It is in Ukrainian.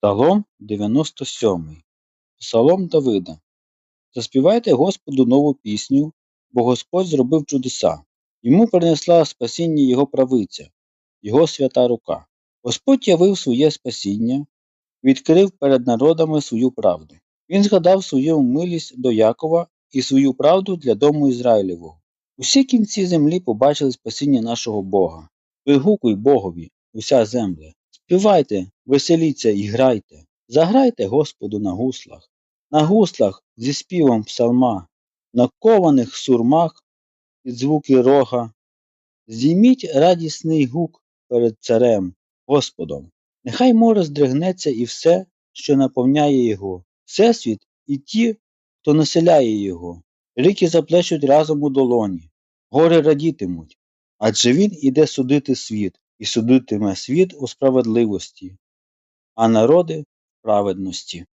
Псалом 97. Псалом Давида. Заспівайте Господу нову пісню, бо Господь зробив чудеса. Йому принесла спасіння Його правиця, Його свята рука. Господь явив своє спасіння, відкрив перед народами свою правду. Він згадав свою милість до Якова і свою правду для дому Ізраїлевого. Усі кінці землі побачили спасіння нашого Бога. Вигукуй Богові, уся земля. Співайте, веселіться і грайте. Заграйте Господу на гуслах, на гуслах зі співом псалма, на кованих сурмах під звуки рога. Здійміть радісний гук перед царем, Господом. Нехай море здригнеться і все, що наповняє його, всесвіт і ті, хто населяє його. Ріки заплещуть разом у долоні, гори радітимуть, адже він іде судити світ, і судитиме світ у справедливості, а народи праведності.